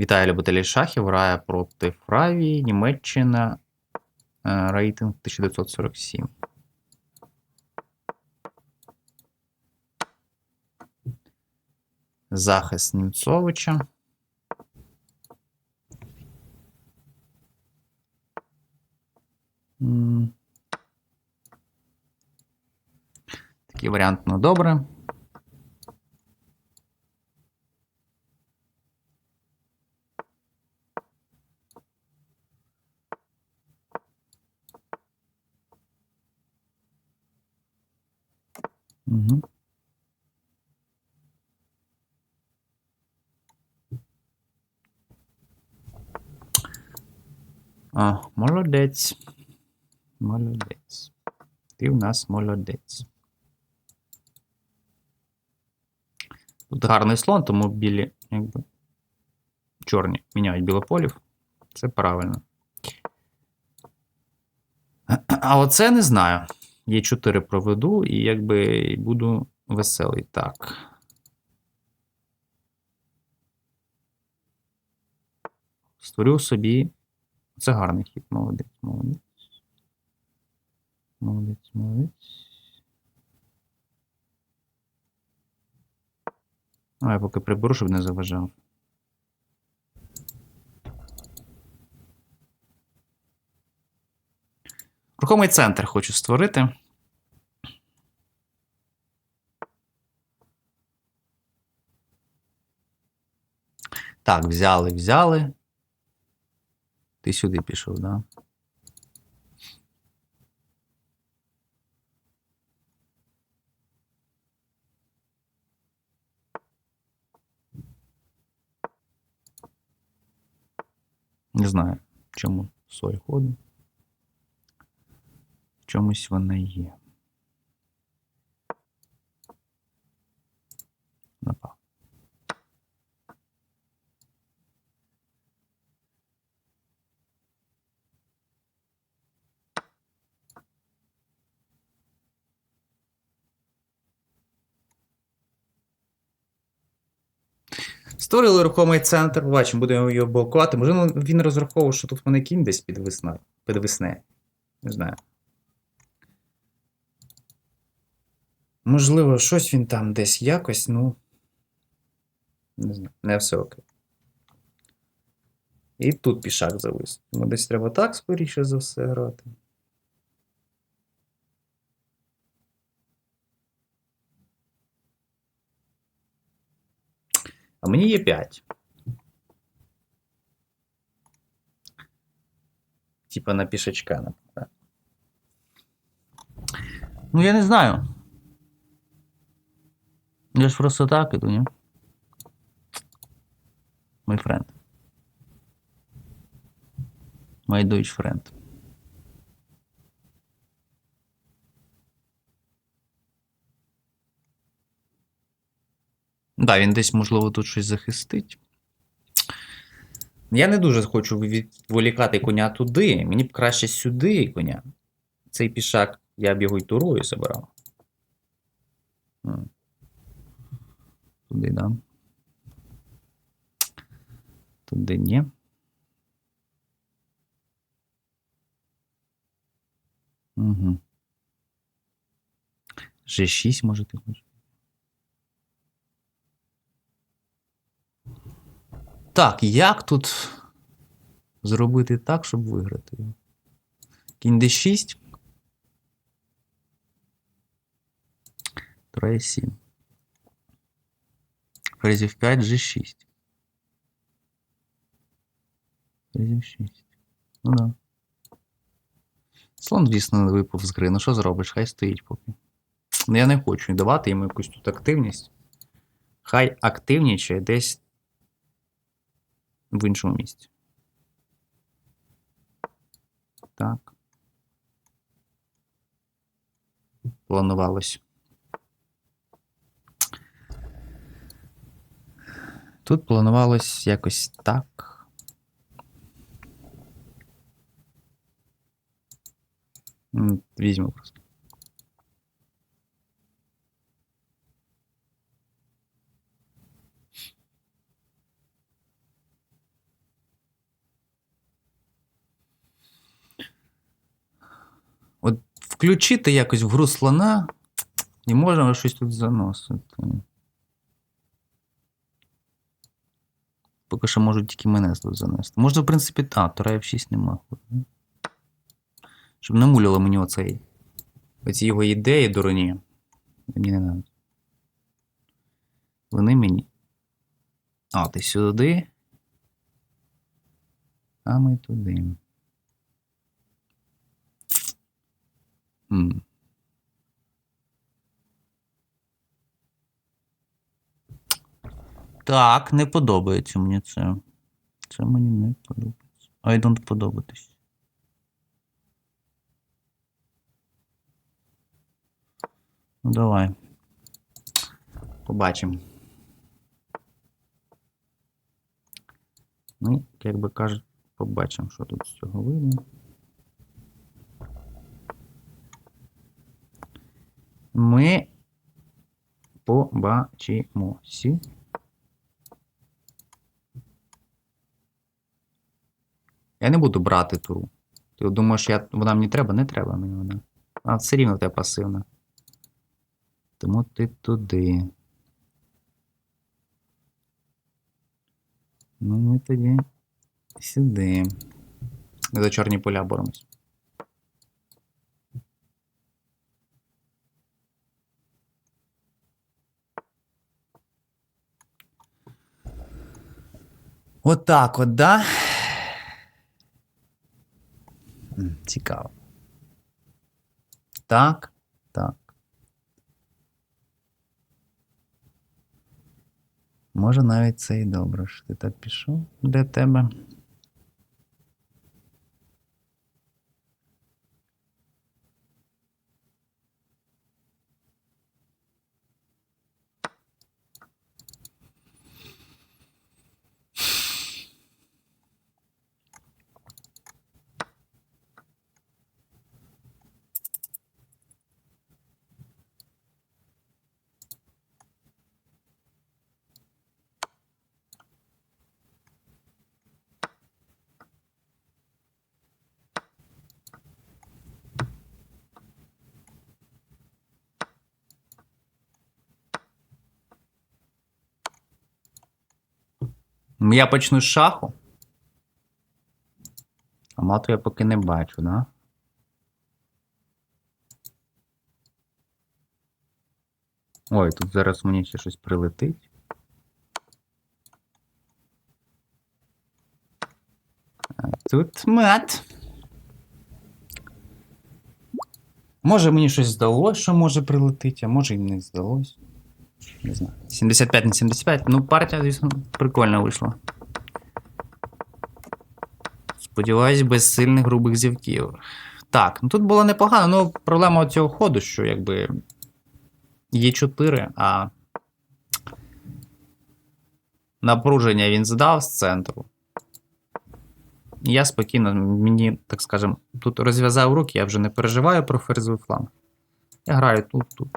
Вітаю любителі шахів. Грає проти Фравії, Німеччина. Е, Рейтинг 1947. Захист Німцовича. Такий варіант, ну добре. А, молодець. Молодець. Ти у нас молодець. Тут гарний слон, тому білі, якби. Чорні міняють білополів. Це правильно. А оце не знаю. Є 4 проведу, і якби буду веселий. Так. Створю собі. Це гарний хід. Молодець, молодець. Молодець, молодець. А я поки приберу, щоб не заважав. Рухомий центр хочу створити. Так, взяли, взяли. Ти сюди пішов, да? Не знаю, чому сой ходить. В чомусь вона є. Створили рухомий центр, бачимо, будемо його блокувати. Можливо, він розраховував, що тут мене кінь десь підвисне. підвисне. Не знаю. Можливо, щось він там десь якось, ну. Не знаю, не все окей. І тут пішак завис. Тому десь треба так, скоріше за все, грати. А мені є 5. Типа на пішачка, наприклад. Ну, я не знаю. Я ж просто так іду, ні? My friend. My Deutsch friend. Да, він десь, можливо, тут щось захистить. Я не дуже хочу відволікати коня туди. Мені б краще сюди коня. Цей пішак я б його й турою забирав. Туди, да. Туди ні. Угу. G6, може, ти хочеш? Так, як тут зробити так, щоб виграти? Кінь d6. Троє 7. Фрезів 5, G6. Фрезів 6. Ну да. Слон, звісно, не випав з гри. Ну що зробиш? Хай стоїть поки. Ну, я не хочу давати йому якусь тут активність. Хай активнічає десь в іншому місці. Так. Планувалось. Тут планувалось якось так. Візьму просто. Включити якось в гру слона, і можна щось тут заносити. Поки що можуть тільки мене тут занести. Можна, в принципі, та, Тура F6 нема. Щоб не муляло мені оцей. Оці його ідеї дурні. Мені не треба. Вони мені. А, ти сюди. А ми туди. Так, не подобається мені це. Це мені не подобається. I don't подобатись. Ну, давай. Побачимо. Ну, як би кажуть, побачимо, що тут з цього вийде. Ми побачимося. Я не буду брати туру. Ти думаєш, я... вона мені треба? Не треба мені вона. А все рівно в тебе пасивна. Тому ти туди. Ну, ми тоді сюди. Ми за чорні поля боремось. Отак от, да? Цікаво. Так, так. Може навіть це і добре, що ти так пішов для тебе. Я почну з шаху. А мату я поки не бачу, да? Ой, тут зараз мені ще щось прилетить. Тут мат. Може мені щось здалось, що може прилетить, а може і не здалось. Не знаю. 75 на 75. Ну, партія, звісно, прикольно вийшла. Сподіваюсь, без сильних грубих зівків. Так, ну тут було непогано, ну проблема цього ходу, що якби є 4, а напруження він здав з центру. Я спокійно, мені, так скажем, тут розв'язав руки, я вже не переживаю про ферзовий фланг. Я граю тут, тут.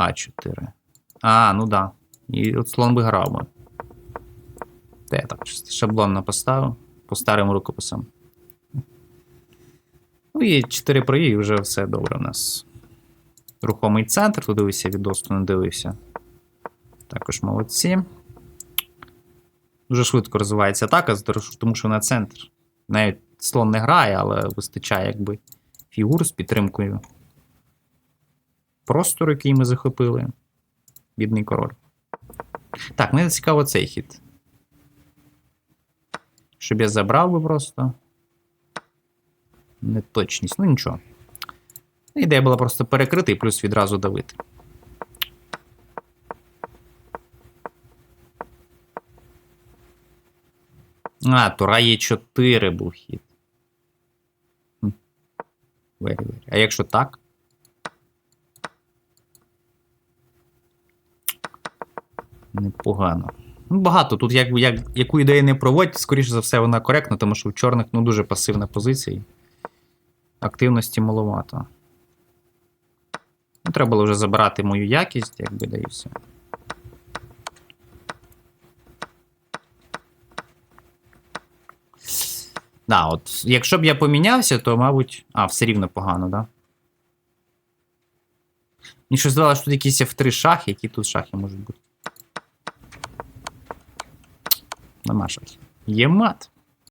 А4. А, ну да. І от слон би грав би. Та я так шаблонно поставив по старим рукописам. Ну і 4 прої, і вже все добре у нас. Рухомий центр, тут дивився відос, не дивився. Також молодці. Дуже швидко розвивається атака, тому що на центр. Навіть слон не грає, але вистачає якби фігур з підтримкою. Простор, який ми захопили. Бідний король. Так, мені цікаво цей хід. Щоб я забрав би просто. Неточність. Ну нічого. Ідея була просто перекрити і плюс відразу давити. А, Тура є 4 був хід. Very, very. А якщо так? Непогано. Ну, багато. Тут як, як, яку ідею не проводь, скоріше за все, вона коректна, тому що в чорних ну, дуже пасивна позиція. Активності маловато. Ну, треба було вже забирати мою якість, якби да і все. Да, от, якщо б я помінявся, то, мабуть. А, все рівно погано, да? Мені щось здавалося, що тут якісь F3 шахи, які тут шахи можуть бути. Нема маршах. Є мат.